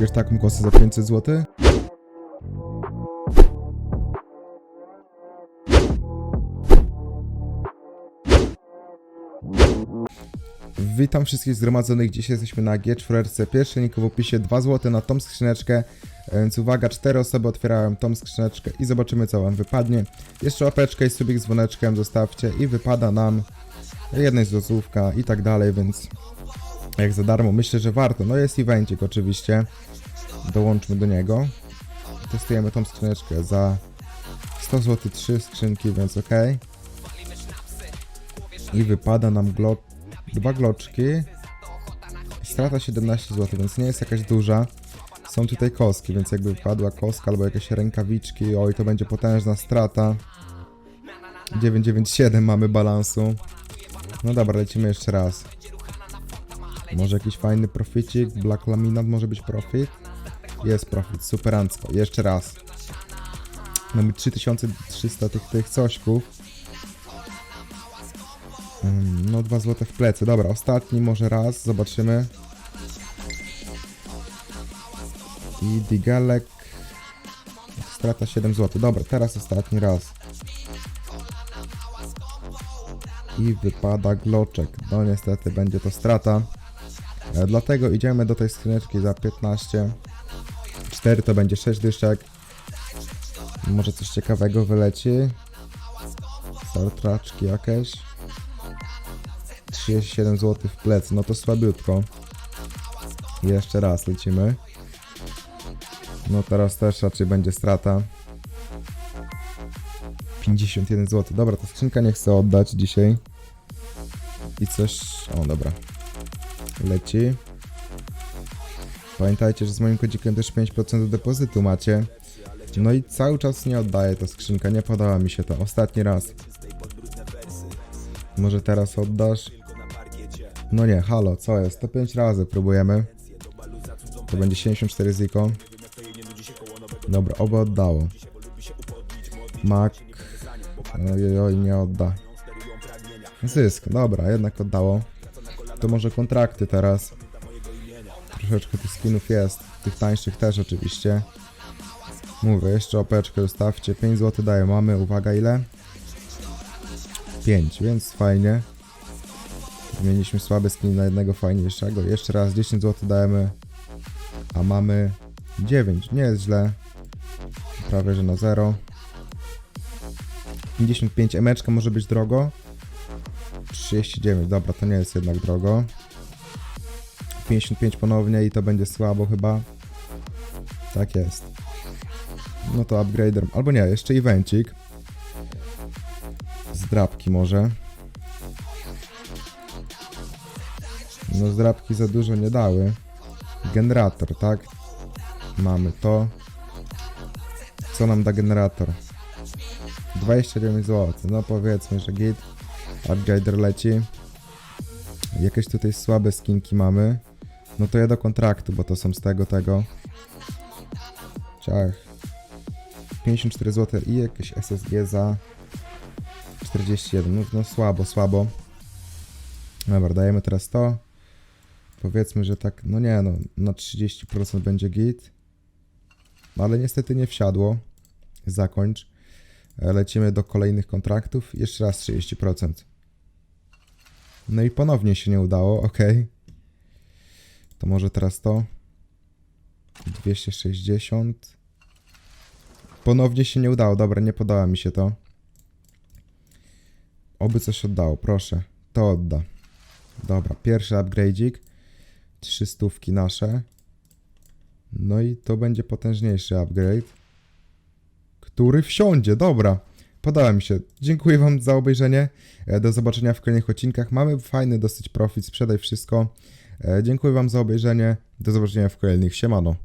Ugrać taką kosę za 500 zł? Witam wszystkich zgromadzonych. Dzisiaj jesteśmy na G4. Pierwszy link w opisie 2 zł na tą skrzyneczkę. Więc uwaga, 4 osoby otwierają tą skrzyneczkę i zobaczymy co wam wypadnie. Jeszcze łapeczkę i subik z dzwoneczkiem zostawcie i wypada nam jednej złotówka i tak dalej, więc jak za darmo myślę, że warto. No jest evencik oczywiście. Dołączmy do niego. Testujemy tą skrzyneczkę za 100 zł 3 skrzynki, więc ok. I wypada nam glo dwa gloczki. Strata 17 zł, więc nie jest jakaś duża. Są tutaj koski, więc jakby wpadła koska albo jakieś rękawiczki, oj to będzie potężna strata. 997 mamy balansu. No dobra, lecimy jeszcze raz. Może jakiś fajny proficik, black laminat może być profit? Jest profit, superancko. Jeszcze raz. Mamy 3300 tych, tych cośków. Ym, No 2 złote w plecy. Dobra, ostatni może raz, zobaczymy. I digelek. Strata 7 zł. Dobra, teraz ostatni raz. I wypada gloczek. No niestety będzie to strata. E, dlatego idziemy do tej skrzyneczki za 15. 4 to będzie 6 dyszek. Może coś ciekawego wyleci. Startraczki jakieś. 37 zł w plec, no to słabiutko. Jeszcze raz lecimy. No teraz też raczej będzie strata. 51 zł. Dobra, ta skrzynka nie chcę oddać dzisiaj. I coś... O, dobra. Leci. Pamiętajcie, że z moim kodzikiem też 5% depozytu macie. No i cały czas nie oddaję ta skrzynka, nie podoba mi się to. Ostatni raz. Może teraz oddasz? No nie, halo, co jest? To 5 razy próbujemy. To będzie 74 ziko. Dobra, oby oddało. Mac. Oj, oj, nie odda. Zysk, dobra, jednak oddało. To może kontrakty teraz. Troszeczkę tych skinów jest. Tych tańszych też oczywiście. Mówię, jeszcze opeczkę zostawcie. 5 zł daje, mamy. Uwaga, ile? 5, więc fajnie. Mieliśmy słaby skin na jednego fajniejszego. Jeszcze raz 10 zł dajemy. A mamy 9. Nie jest źle. Prawie że na 0. 55 emeczka może być drogo. 39, dobra, to nie jest jednak drogo. 55 ponownie i to będzie słabo chyba. Tak jest. No to upgrader. Albo nie, jeszcze evencik. Zdrabki może. No zdrabki za dużo nie dały. Generator, tak? Mamy to. Co nam da generator? 29 zł. No powiedzmy, że git. Upgrader leci. Jakieś tutaj słabe skinki mamy. No to ja do kontraktu, bo to są z tego, tego. Ciach. 54 zł i jakieś SSG za 41. No, no słabo, słabo. Dobra, dajemy teraz to. Powiedzmy, że tak, no nie no, na 30% będzie git. No ale niestety nie wsiadło. Zakończ. E, Lecimy do kolejnych kontraktów. Jeszcze raz 30%. No i ponownie się nie udało, ok. To może teraz to. 260. Ponownie się nie udało, dobra, nie podoba mi się to. Oby coś oddało, proszę. To odda. Dobra, pierwszy upgrade'ik. Trzy stówki nasze. No i to będzie potężniejszy upgrade. Który wsiądzie, dobra. Podoba mi się. Dziękuję Wam za obejrzenie. E, Do zobaczenia w kolejnych odcinkach. Mamy fajny dosyć profit, sprzedaj wszystko. E, Dziękuję Wam za obejrzenie. Do zobaczenia w kolejnych. Siemano.